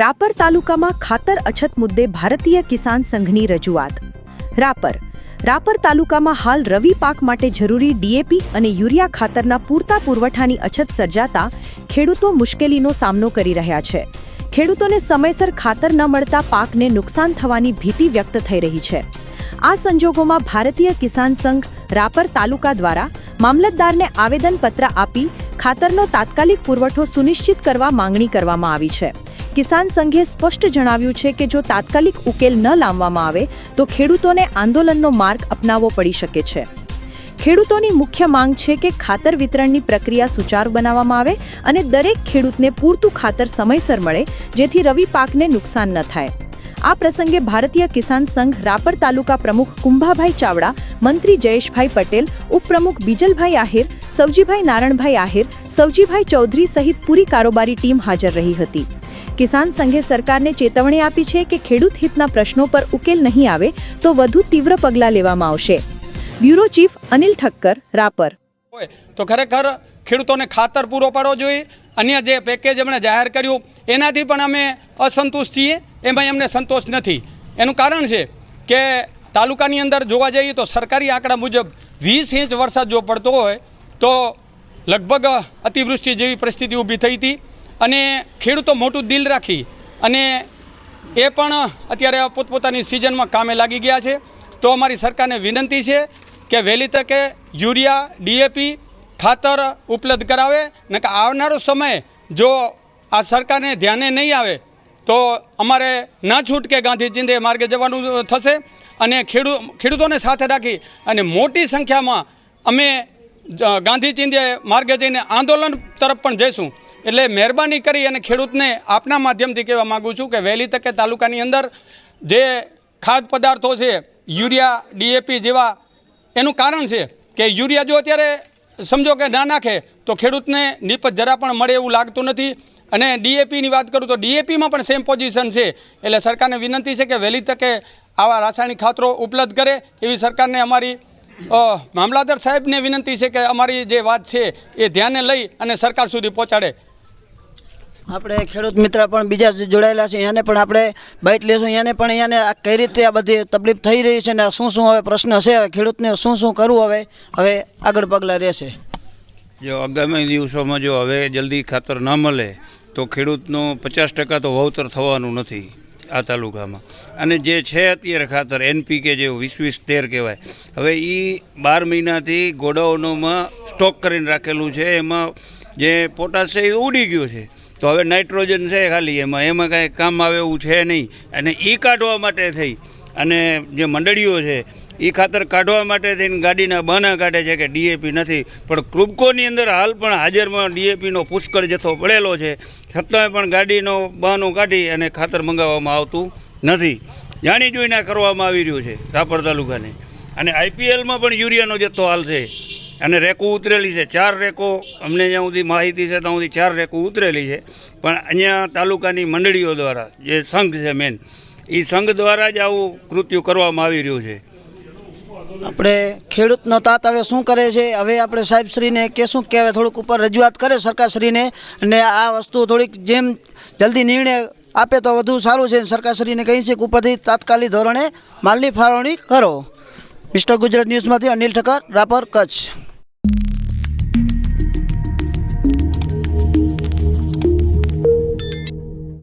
રાપર તાલુકામાં ખાતર અછત મુદ્દે ભારતીય કિસાન સંઘની રજૂઆત. રાપર. રાપર તાલુકામાં હાલ રવિ પાક માટે જરૂરી ડીએપી અને યુરિયા ખાતરના પૂરતા પુરવઠાની અછત સર્જાતા ખેડૂતો મુશ્કેલીનો સામનો કરી રહ્યા છે. ખેડૂતોને સમયસર ખાતર ન મળતા પાકને નુકસાન થવાની ભીતિ વ્યક્ત થઈ રહી છે. આ સંજોગોમાં ભારતીય કિસાન સંઘ, રાપર તાલુકા દ્વારા મામલતદારને આવેદનપત્ર આપી ખાતરનો તાત્કાલિક પુરવઠો સુનિશ્ચિત કરવા માંગણી કરવામાં આવી છે. કિસાન સંઘે સ્પષ્ટ જણાવ્યું છે કે જો તાત્કાલિક ઉકેલ ન લાવવામાં આવે, તો ખેડૂતોને આંદોલનનો માર્ગ અપનાવવો પડી શકે છે. ખેડૂતોની મુખ્ય માંગ છે કે ખાતર વિતરણની પ્રક્રિયા સુચારુ બનાવવામાં આવે અને દરેક ખેડૂતને પૂરતું ખાતર સમયસર મળે, જેથી રવિ પાકને નુકસાન ન થાય. આ પ્રસંગે ભારતીય કિસાન સંઘ રાપર તાલુકા પ્રમુખ કુંભાભાઈ ચાવડા, મંત્રી જયેશભાઈ પટેલ, ઉપપ્રમુખ બીજલભાઈ આહિર, સવજીભાઈ નારણભાઈ આહિર, સવજીભાઈ ચૌધરી સહિત પૂરી કારોબારી ટીમ હાજર રહી હતી. કિસાન સંઘે સરકારને ચેતવણી આપી છે કે ખેડૂત હિતના પ્રશ્નો પર ઉકેલ નહીં આવે તો વધુ તીવ્ર પગલાં લેવામાં આવશે. Bureau chief Anil Thakkar, Rapar. તો ખરેખર ખેડૂતોને ખાતર પૂરો પાડવો જોઈએ. અન્ય જે પેકેજ એમણે જાહેર કર્યું, એનાથી પણ અમે અસંતુષ્ટ છીએ. એમાં એમને સંતોષ નથી. એનું કારણ છે કે તાલુકાની અંદર જોવા જઈએ તો સરકારી આંકડા મુજબ વીસ ઇંચ વરસાદ જો પડતો હોય, તો લગભગ અતિવૃષ્ટિ જેવી પરિસ્થિતિ ઊભી થઈ હતી. અને ખેડૂતો મોટું દિલ રાખી અને એ પણ અત્યારે પોતપોતાની સિઝનમાં કામે લાગી ગયા છે. તો અમારી સરકારને વિનંતી છે કે વહેલી તકે યુરિયા, ડીએપી ખાતર ઉપલબ્ધ કરાવે ને કે આવનારો સમય જો આ સરકારને ધ્યાને નહીં આવે, તો અમારે ન છૂટકે ગાંધી ચિંધે માર્ગે જવાનું થશે અને ખેડૂ, ખેડૂતોને સાથે રાખી અને મોટી સંખ્યામાં અમે ગાંધી ચિંધે માર્ગે જઈને આંદોલન તરફ પણ જઈશું. એટલે મહેરબાની કરી અને ખેડૂતને આપના માધ્યમથી કહેવા માગું છું કે વહેલી તકે તાલુકાની અંદર જે ખાદ્ય પદાર્થો છે, યુરિયા, ડીએપી જેવા, એનું કારણ છે કે યુરિયા જો અત્યારે સમજો કે ના નાખે તો ખેડૂતને નીપજ જરા પણ મળે એવું લાગતું નથી. અને ડીએપીની વાત કરું તો ડીએપીમાં પણ સેમ પોઝિશન છે. એટલે સરકારને વિનંતી છે કે વહેલી તકે આવા રાસાયણિક ખાતરો ઉપલબ્ધ કરે. એવી સરકારને અમારી મામલાદાર સાહેબને વિનંતી છે કે અમારી જે વાત છે એ ધ્યાને લઈ અને સરકાર સુધી પહોંચાડે. આપણે ખેડૂત મિત્ર પણ બીજા જોડાયેલા છે. એને પણ આપણે બાઇટ લેશું. એને પણ એને કઈ રીતે આ બધી તકલીફ થઈ રહી છે ને શું શું હવે પ્રશ્ન છે? હવે ખેડૂતને શું શું કરવું હવે? હવે આગળ પગલાં રહેશે. જો આગામી દિવસોમાં જો હવે જલ્દી ખાતર ન મળે, તો ખેડૂતનું પચાસ ટકા તો વાવતર થવાનું નથી આ તાલુકામાં. અને જે છે અત્યારે ખાતર, એનપીકે જે વીસ વીસ તેર કહેવાય, હવે એ બાર મહિનાથી ગોડાઉનોમાં સ્ટોક કરીને રાખેલું છે. એમાં જે પોટાશ છે એ ઉડી ગયું છે. તો હવે નાઇટ્રોજન છે ખાલી એમાં. એમાં કાંઈ કામ આવે એવું છે નહીં. અને એ કાઢવા માટે થઈ. અને જે મંડળીઓ છે એ ખાતર કાઢવા માટે થઈને ગાડીના બહાના કાઢે છે કે ડીએપી નથી. પણ ક્રુબકોની અંદર હાલ પણ હાજરમાં ડીએપીનો પુષ્કળ જથ્થો પડેલો છે. છતાંય પણ ગાડીનો બહાનું કાઢી અને ખાતર મંગાવવામાં આવતું નથી. જાણી જોઈને કરવામાં આવી રહ્યું છે રાપર તાલુકાને. અને આઈપીએલમાં પણ યુરિયાનો જથ્થો હાલ છે. અને રેકો ઉતરેલી છે. ચાર રેકો અમને જ્યાં સુધી માહિતી છે ત્યાં સુધી ચાર રેકો ઉતરેલી છે. પણ અહીંયા તાલુકાની મંડળીઓ દ્વારા જે સંઘ છે મેન એ સંઘ દ્વારા જ આવું કૃત્યુ કરવામાં આવી રહ્યું છે. આપણે ખેડૂતનો તાત હવે શું કરે છે? હવે આપણે સાહેબશ્રીને કે કહેવાય થોડુંક ઉપર રજૂઆત કરે સરકારશ્રીને અને આ વસ્તુ થોડીક જેમ જલ્દી નિર્ણય આપે તો વધુ સારું છે. સરકારશ્રીને કહી છે કે ઉપરથી તાત્કાલિક ધોરણે માલની ફાળવણી કરો. મિસ્ટર ગુજરાત ન્યૂઝમાંથી અનિલ ઠક્કર, રાપર કચ્છ.